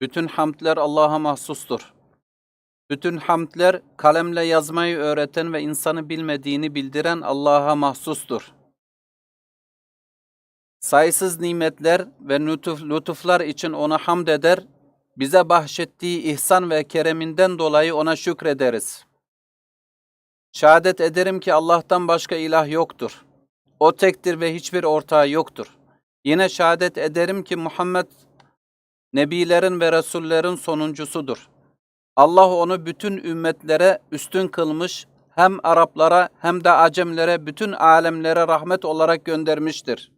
Bütün hamdler Allah'a mahsustur. Bütün hamdler kalemle yazmayı öğreten ve insanı bilmediğini bildiren Allah'a mahsustur. Sayısız nimetler ve lütuf, lütuflar için ona hamd eder, bize bahşettiği ihsan ve kereminden dolayı ona şükrederiz. Şehadet ederim ki Allah'tan başka ilah yoktur. O tektir ve hiçbir ortağı yoktur. Yine şehadet ederim ki Muhammed Nebilerin ve Resullerin sonuncusudur. Allah onu bütün ümmetlere üstün kılmış, hem Araplara hem de Acemlere bütün alemlere rahmet olarak göndermiştir.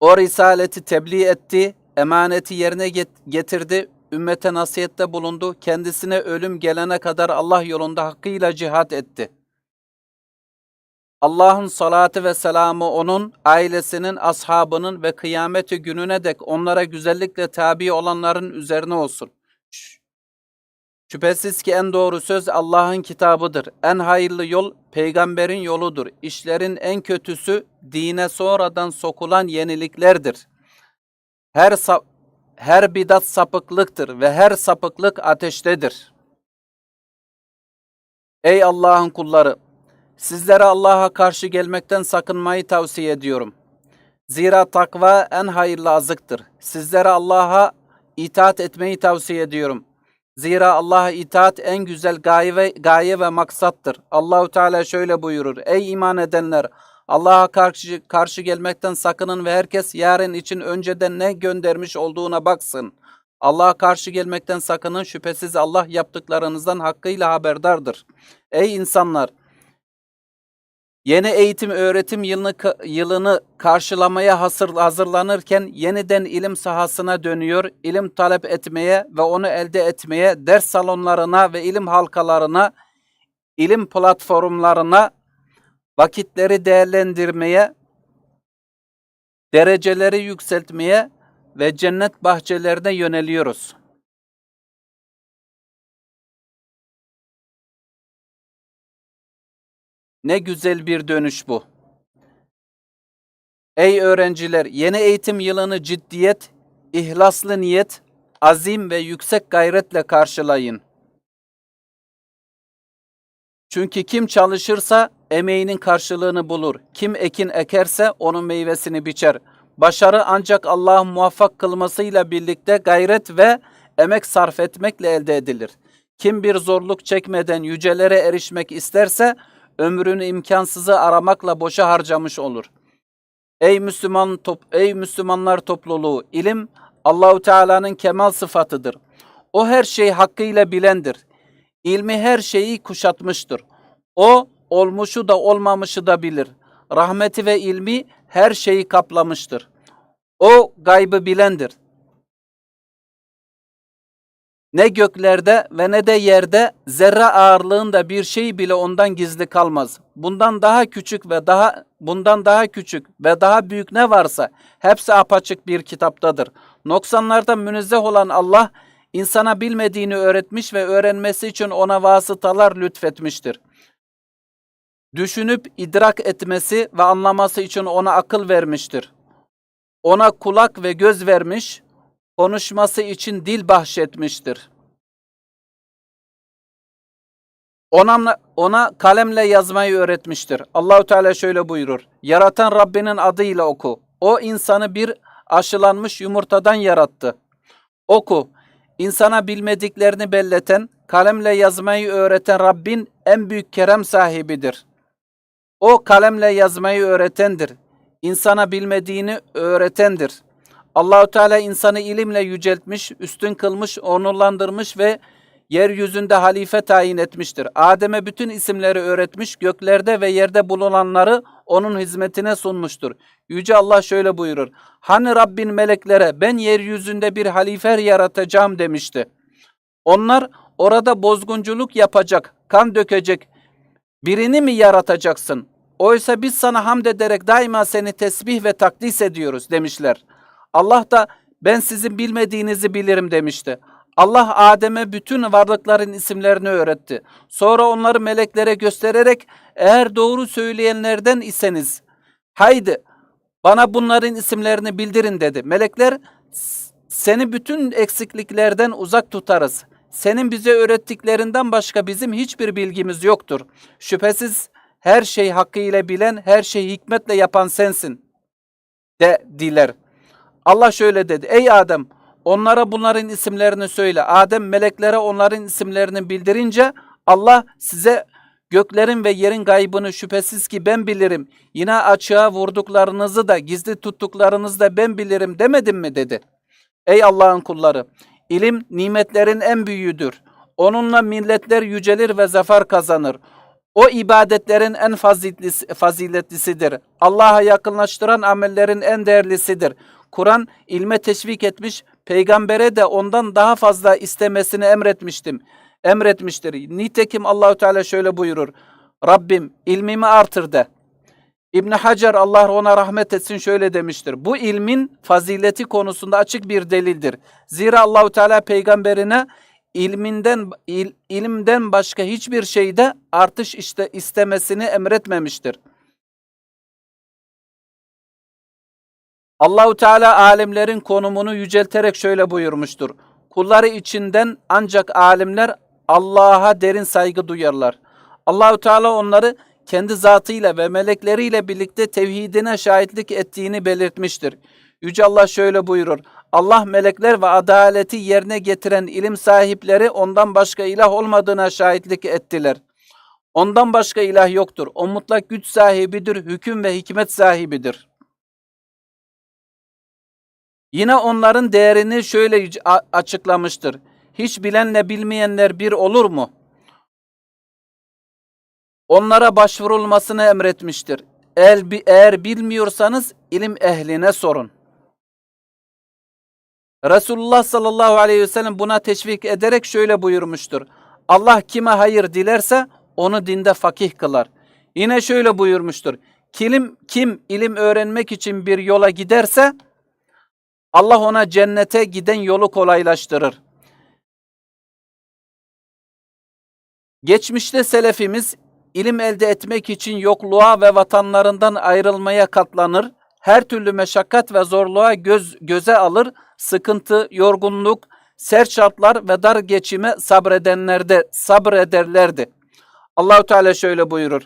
O risaleti tebliğ etti, emaneti yerine get- getirdi, ümmete nasihette bulundu, kendisine ölüm gelene kadar Allah yolunda hakkıyla cihat etti. Allah'ın salatı ve selamı onun, ailesinin, ashabının ve kıyameti gününe dek onlara güzellikle tabi olanların üzerine olsun. Şüphesiz ki en doğru söz Allah'ın kitabıdır. En hayırlı yol peygamberin yoludur. İşlerin en kötüsü dine sonradan sokulan yeniliklerdir. Her sa- her bidat sapıklıktır ve her sapıklık ateştedir. Ey Allah'ın kulları! Sizlere Allah'a karşı gelmekten sakınmayı tavsiye ediyorum. Zira takva en hayırlı azıktır. Sizlere Allah'a itaat etmeyi tavsiye ediyorum. Zira Allah'a itaat en güzel gaye ve, gaye ve maksattır. Allahu Teala şöyle buyurur. Ey iman edenler! Allah'a karşı, karşı gelmekten sakının ve herkes yarın için önceden ne göndermiş olduğuna baksın. Allah'a karşı gelmekten sakının şüphesiz Allah yaptıklarınızdan hakkıyla haberdardır. Ey insanlar! Yeni eğitim öğretim yılını, yılını karşılamaya hazır, hazırlanırken yeniden ilim sahasına dönüyor, ilim talep etmeye ve onu elde etmeye, ders salonlarına ve ilim halkalarına, ilim platformlarına, vakitleri değerlendirmeye, dereceleri yükseltmeye ve cennet bahçelerine yöneliyoruz. Ne güzel bir dönüş bu. Ey öğrenciler, yeni eğitim yılını ciddiyet, ihlaslı niyet, azim ve yüksek gayretle karşılayın. Çünkü kim çalışırsa emeğinin karşılığını bulur. Kim ekin ekerse onun meyvesini biçer. Başarı ancak Allah'ın muvaffak kılmasıyla birlikte gayret ve emek sarf etmekle elde edilir. Kim bir zorluk çekmeden yücelere erişmek isterse ömrünü imkansızı aramakla boşa harcamış olur. Ey Müslüman top, ey Müslümanlar topluluğu, ilim Allahu Teala'nın kemal sıfatıdır. O her şeyi hakkıyla bilendir. İlmi her şeyi kuşatmıştır. O olmuşu da olmamışı da bilir. Rahmeti ve ilmi her şeyi kaplamıştır. O gaybı bilendir. Ne göklerde ve ne de yerde zerre ağırlığında bir şey bile ondan gizli kalmaz. Bundan daha küçük ve daha bundan daha küçük ve daha büyük ne varsa hepsi apaçık bir kitaptadır. Noksanlardan münezzeh olan Allah insana bilmediğini öğretmiş ve öğrenmesi için ona vasıtalar lütfetmiştir. Düşünüp idrak etmesi ve anlaması için ona akıl vermiştir. Ona kulak ve göz vermiş, konuşması için dil bahşetmiştir. Ona, ona kalemle yazmayı öğretmiştir. Allahu Teala şöyle buyurur. Yaratan Rabbinin adıyla oku. O insanı bir aşılanmış yumurtadan yarattı. Oku. İnsana bilmediklerini belleten, kalemle yazmayı öğreten Rabbin en büyük kerem sahibidir. O kalemle yazmayı öğretendir. İnsana bilmediğini öğretendir. Allahu Teala insanı ilimle yüceltmiş, üstün kılmış, onurlandırmış ve yeryüzünde halife tayin etmiştir. Adem'e bütün isimleri öğretmiş, göklerde ve yerde bulunanları onun hizmetine sunmuştur. Yüce Allah şöyle buyurur. Hani Rabbin meleklere ben yeryüzünde bir halife yaratacağım demişti. Onlar orada bozgunculuk yapacak, kan dökecek birini mi yaratacaksın? Oysa biz sana hamd ederek daima seni tesbih ve takdis ediyoruz demişler. Allah da ben sizin bilmediğinizi bilirim demişti. Allah Adem'e bütün varlıkların isimlerini öğretti. Sonra onları meleklere göstererek eğer doğru söyleyenlerden iseniz haydi bana bunların isimlerini bildirin dedi. Melekler Seni bütün eksikliklerden uzak tutarız. Senin bize öğrettiklerinden başka bizim hiçbir bilgimiz yoktur. Şüphesiz her şey hakkıyla bilen, her şeyi hikmetle yapan sensin. De diler. Allah şöyle dedi. Ey Adem onlara bunların isimlerini söyle. Adem meleklere onların isimlerini bildirince Allah size göklerin ve yerin gaybını şüphesiz ki ben bilirim. Yine açığa vurduklarınızı da gizli tuttuklarınızı da ben bilirim demedim mi dedi. Ey Allah'ın kulları ilim nimetlerin en büyüğüdür. Onunla milletler yücelir ve zafer kazanır. O ibadetlerin en faziletlisi- faziletlisidir. Allah'a yakınlaştıran amellerin en değerlisidir. Kur'an ilme teşvik etmiş, peygambere de ondan daha fazla istemesini emretmiştim. Emretmiştir. Nitekim Allahü Teala şöyle buyurur. Rabbim ilmimi artır de. İbn Hacer Allah ona rahmet etsin şöyle demiştir. Bu ilmin fazileti konusunda açık bir delildir. Zira Allahu Teala peygamberine ilminden il, ilimden başka hiçbir şeyde artış işte istemesini emretmemiştir. Allahu Teala alimlerin konumunu yücelterek şöyle buyurmuştur. Kulları içinden ancak alimler Allah'a derin saygı duyarlar. Allahu Teala onları kendi zatıyla ve melekleriyle birlikte tevhidine şahitlik ettiğini belirtmiştir. Yüce Allah şöyle buyurur. Allah melekler ve adaleti yerine getiren ilim sahipleri ondan başka ilah olmadığına şahitlik ettiler. Ondan başka ilah yoktur. O mutlak güç sahibidir, hüküm ve hikmet sahibidir. Yine onların değerini şöyle açıklamıştır. Hiç bilenle bilmeyenler bir olur mu? Onlara başvurulmasını emretmiştir. Eğer, eğer bilmiyorsanız ilim ehline sorun. Resulullah sallallahu aleyhi ve sellem buna teşvik ederek şöyle buyurmuştur. Allah kime hayır dilerse onu dinde fakih kılar. Yine şöyle buyurmuştur. Kim, kim ilim öğrenmek için bir yola giderse Allah ona cennete giden yolu kolaylaştırır. Geçmişte selefimiz ilim elde etmek için yokluğa ve vatanlarından ayrılmaya katlanır, her türlü meşakkat ve zorluğa göz, göze alır, sıkıntı, yorgunluk, sert şartlar ve dar geçime sabredenlerde sabrederlerdi. Allahu Teala şöyle buyurur.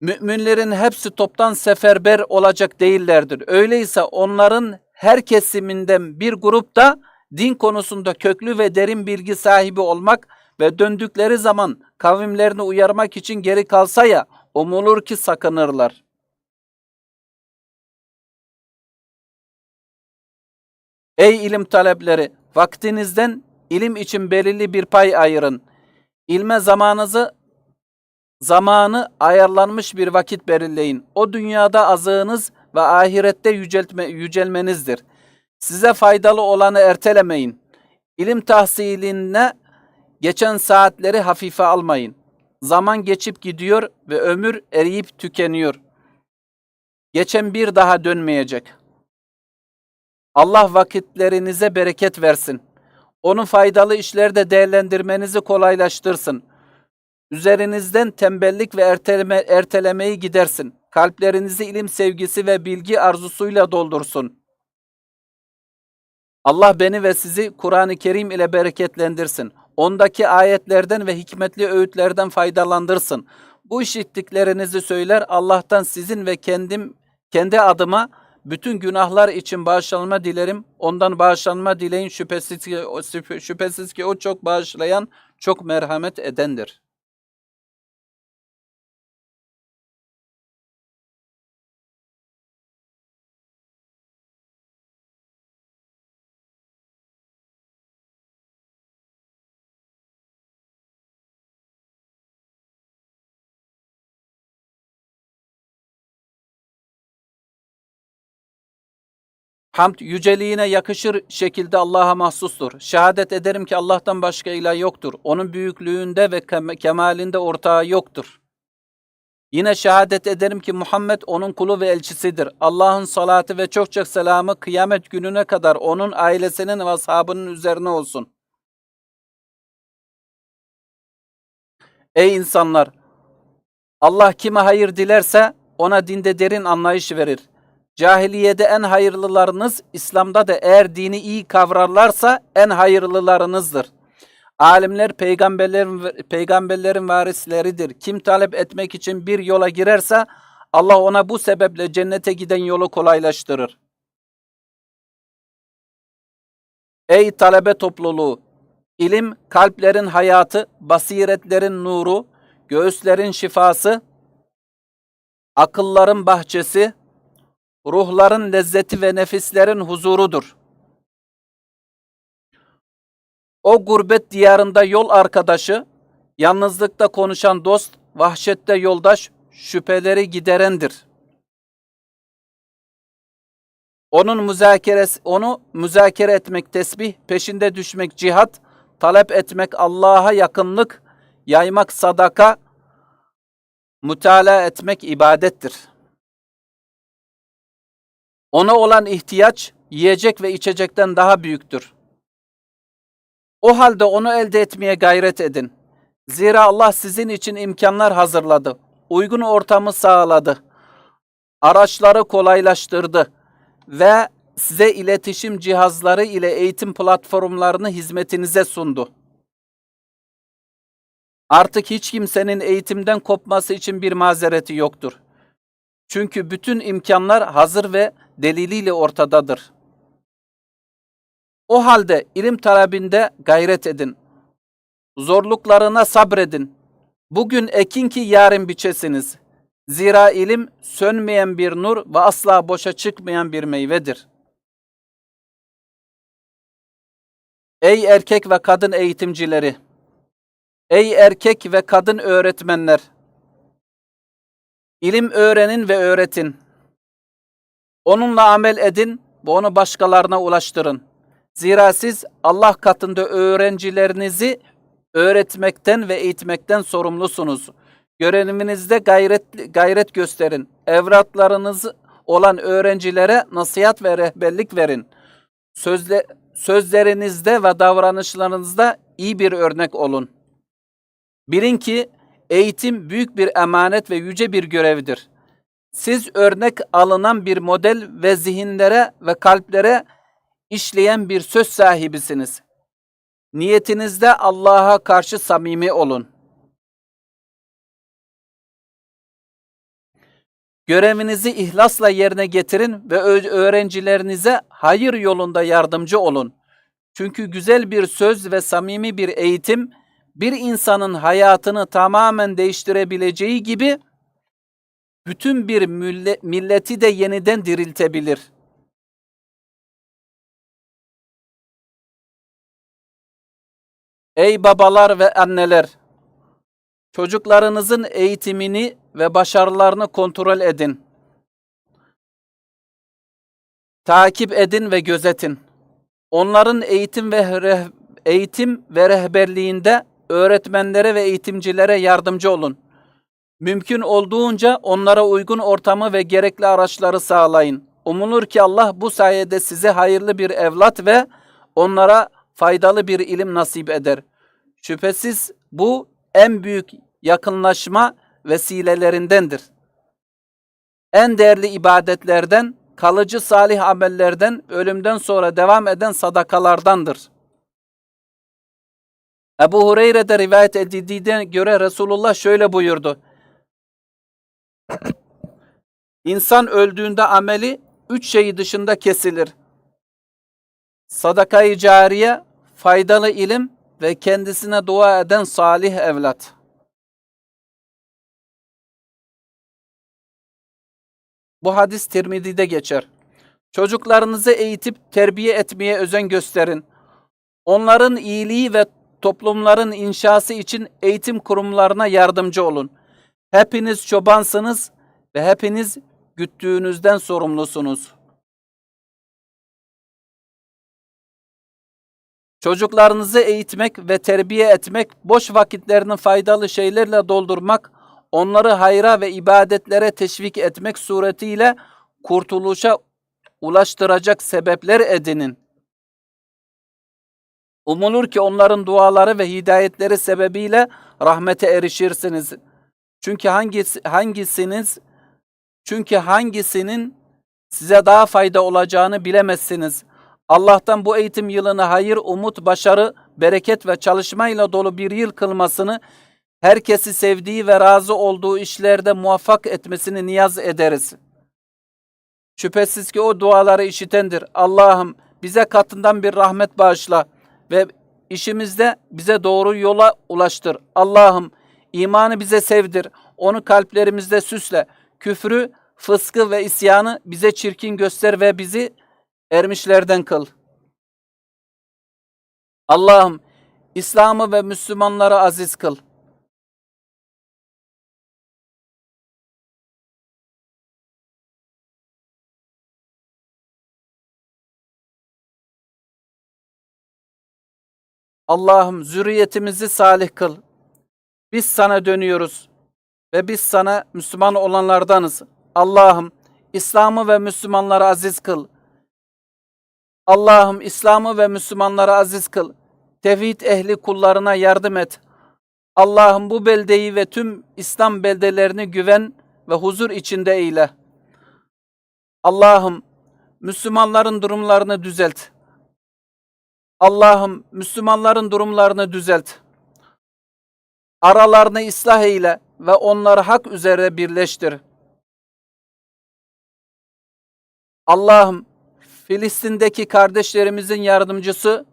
Müminlerin hepsi toptan seferber olacak değillerdir. Öyleyse onların her kesiminden bir grup da din konusunda köklü ve derin bilgi sahibi olmak ve döndükleri zaman kavimlerini uyarmak için geri kalsa ya umulur ki sakınırlar. Ey ilim talepleri, vaktinizden ilim için belirli bir pay ayırın. İlme zamanınızı zamanı ayarlanmış bir vakit belirleyin. O dünyada azığınız ve ahirette yüceltme, yücelmenizdir. Size faydalı olanı ertelemeyin. İlim tahsiline geçen saatleri hafife almayın. Zaman geçip gidiyor ve ömür eriyip tükeniyor. Geçen bir daha dönmeyecek. Allah vakitlerinize bereket versin. Onu faydalı işlerde değerlendirmenizi kolaylaştırsın. Üzerinizden tembellik ve erteleme, ertelemeyi gidersin. Kalplerinizi ilim sevgisi ve bilgi arzusuyla doldursun. Allah beni ve sizi Kur'an-ı Kerim ile bereketlendirsin. Ondaki ayetlerden ve hikmetli öğütlerden faydalandırsın. Bu işittiklerinizi söyler Allah'tan sizin ve kendim kendi adıma bütün günahlar için bağışlanma dilerim. Ondan bağışlanma dileyin şüphesiz ki, şüphesiz ki o çok bağışlayan, çok merhamet edendir. Hamd yüceliğine yakışır şekilde Allah'a mahsustur. Şehadet ederim ki Allah'tan başka ilah yoktur. Onun büyüklüğünde ve kem- kemalinde ortağı yoktur. Yine şehadet ederim ki Muhammed onun kulu ve elçisidir. Allah'ın salatı ve çok çok selamı kıyamet gününe kadar onun ailesinin ve ashabının üzerine olsun. Ey insanlar! Allah kime hayır dilerse ona dinde derin anlayış verir. Cahiliyede en hayırlılarınız, İslam'da da eğer dini iyi kavrarlarsa en hayırlılarınızdır. Alimler peygamberlerin peygamberlerin varisleridir. Kim talep etmek için bir yola girerse Allah ona bu sebeple cennete giden yolu kolaylaştırır. Ey talebe topluluğu! İlim kalplerin hayatı, basiretlerin nuru, göğüslerin şifası, akılların bahçesi, ruhların lezzeti ve nefislerin huzurudur. O gurbet diyarında yol arkadaşı, yalnızlıkta konuşan dost, vahşette yoldaş, şüpheleri giderendir. Onun müzakeresi, onu müzakere etmek tesbih, peşinde düşmek cihat, talep etmek Allah'a yakınlık, yaymak sadaka, mütalaa etmek ibadettir. Ona olan ihtiyaç yiyecek ve içecekten daha büyüktür. O halde onu elde etmeye gayret edin. Zira Allah sizin için imkanlar hazırladı. Uygun ortamı sağladı. Araçları kolaylaştırdı ve size iletişim cihazları ile eğitim platformlarını hizmetinize sundu. Artık hiç kimsenin eğitimden kopması için bir mazereti yoktur. Çünkü bütün imkanlar hazır ve deliliyle ortadadır. O halde ilim talebinde gayret edin. Zorluklarına sabredin. Bugün ekin ki yarın biçesiniz. Zira ilim sönmeyen bir nur ve asla boşa çıkmayan bir meyvedir. Ey erkek ve kadın eğitimcileri! Ey erkek ve kadın öğretmenler! İlim öğrenin ve öğretin. Onunla amel edin ve onu başkalarına ulaştırın. Zira siz Allah katında öğrencilerinizi öğretmekten ve eğitmekten sorumlusunuz. Göreviminizde gayret, gayret gösterin. Evlatlarınız olan öğrencilere nasihat ve rehberlik verin. Sözle, sözlerinizde ve davranışlarınızda iyi bir örnek olun. Bilin ki eğitim büyük bir emanet ve yüce bir görevdir. Siz örnek alınan bir model ve zihinlere ve kalplere işleyen bir söz sahibisiniz. Niyetinizde Allah'a karşı samimi olun. Görevinizi ihlasla yerine getirin ve öğrencilerinize hayır yolunda yardımcı olun. Çünkü güzel bir söz ve samimi bir eğitim bir insanın hayatını tamamen değiştirebileceği gibi bütün bir milleti de yeniden diriltebilir. Ey babalar ve anneler! Çocuklarınızın eğitimini ve başarılarını kontrol edin. Takip edin ve gözetin. Onların eğitim ve eğitim ve rehberliğinde öğretmenlere ve eğitimcilere yardımcı olun. Mümkün olduğunca onlara uygun ortamı ve gerekli araçları sağlayın. Umulur ki Allah bu sayede size hayırlı bir evlat ve onlara faydalı bir ilim nasip eder. Şüphesiz bu en büyük yakınlaşma vesilelerindendir. En değerli ibadetlerden, kalıcı salih amellerden, ölümden sonra devam eden sadakalardandır. Ebu Hureyre'de rivayet edildiğine göre Resulullah şöyle buyurdu. İnsan öldüğünde ameli üç şeyi dışında kesilir. Sadakayı cariye, faydalı ilim ve kendisine dua eden salih evlat. Bu hadis Tirmizi'de geçer. Çocuklarınızı eğitip terbiye etmeye özen gösterin. Onların iyiliği ve toplumların inşası için eğitim kurumlarına yardımcı olun. Hepiniz çobansınız ve hepiniz güttüğünüzden sorumlusunuz. Çocuklarınızı eğitmek ve terbiye etmek, boş vakitlerini faydalı şeylerle doldurmak, onları hayra ve ibadetlere teşvik etmek suretiyle kurtuluşa ulaştıracak sebepler edinin. Umulur ki onların duaları ve hidayetleri sebebiyle rahmete erişirsiniz. Çünkü hangisi, hangisiniz çünkü hangisinin size daha fayda olacağını bilemezsiniz. Allah'tan bu eğitim yılını hayır, umut, başarı, bereket ve çalışmayla dolu bir yıl kılmasını, herkesi sevdiği ve razı olduğu işlerde muvaffak etmesini niyaz ederiz. Şüphesiz ki o duaları işitendir. Allah'ım bize katından bir rahmet bağışla ve işimizde bize doğru yola ulaştır. Allah'ım imanı bize sevdir. Onu kalplerimizde süsle. Küfrü, fıskı ve isyanı bize çirkin göster ve bizi ermişlerden kıl. Allah'ım İslam'ı ve Müslümanları aziz kıl. Allah'ım zürriyetimizi salih kıl. Biz sana dönüyoruz ve biz sana Müslüman olanlardanız. Allah'ım İslam'ı ve Müslümanları aziz kıl. Allah'ım İslam'ı ve Müslümanları aziz kıl. Tevhid ehli kullarına yardım et. Allah'ım bu beldeyi ve tüm İslam beldelerini güven ve huzur içinde eyle. Allah'ım Müslümanların durumlarını düzelt. Allah'ım Müslümanların durumlarını düzelt. Aralarını ıslah eyle ve onları hak üzere birleştir. Allah'ım Filistin'deki kardeşlerimizin yardımcısı,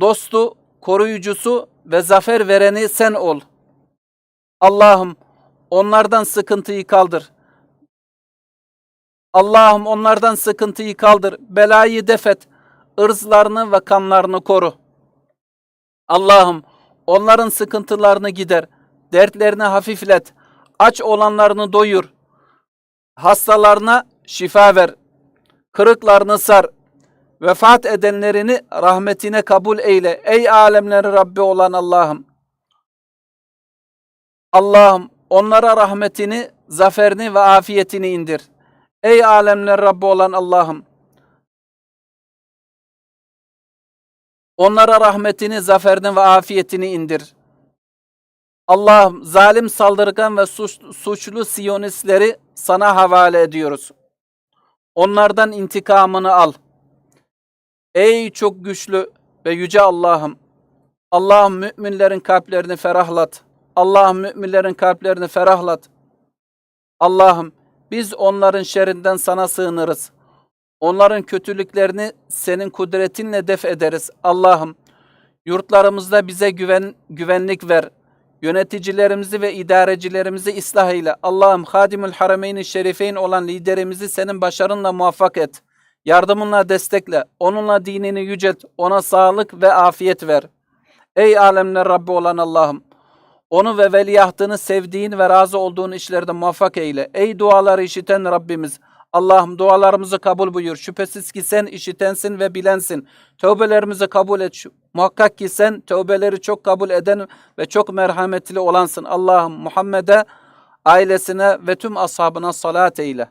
dostu, koruyucusu ve zafer vereni sen ol. Allah'ım onlardan sıkıntıyı kaldır. Allah'ım onlardan sıkıntıyı kaldır, belayı defet, ırzlarını ve kanlarını koru. Allah'ım onların sıkıntılarını gider, dertlerini hafiflet, aç olanlarını doyur, hastalarına şifa ver, kırıklarını sar, vefat edenlerini rahmetine kabul eyle. Ey alemlerin Rabbi olan Allah'ım! Allah'ım onlara rahmetini, zaferini ve afiyetini indir. Ey alemler Rabbi olan Allah'ım! Onlara rahmetini, zaferini ve afiyetini indir. Allah'ım zalim saldırgan ve suç, suçlu siyonistleri sana havale ediyoruz. Onlardan intikamını al. Ey çok güçlü ve yüce Allah'ım! Allah'ım müminlerin kalplerini ferahlat. Allah'ım müminlerin kalplerini ferahlat. Allah'ım biz onların şerrinden sana sığınırız. Onların kötülüklerini senin kudretinle def ederiz. Allah'ım yurtlarımızda bize güven, güvenlik ver. Yöneticilerimizi ve idarecilerimizi ıslah eyle. Allah'ım Hadimül Harameyn-i Şerifeyn olan liderimizi senin başarınla muvaffak et. Yardımınla destekle. Onunla dinini yücelt. Ona sağlık ve afiyet ver. Ey alemler Rabbi olan Allah'ım. Onu ve veliahtını sevdiğin ve razı olduğun işlerde muvaffak eyle. Ey duaları işiten Rabbimiz. Allah'ım dualarımızı kabul buyur. Şüphesiz ki sen işitensin ve bilensin. Tövbelerimizi kabul et. Muhakkak ki sen tövbeleri çok kabul eden ve çok merhametli olansın. Allah'ım Muhammed'e, ailesine ve tüm ashabına salat eyle.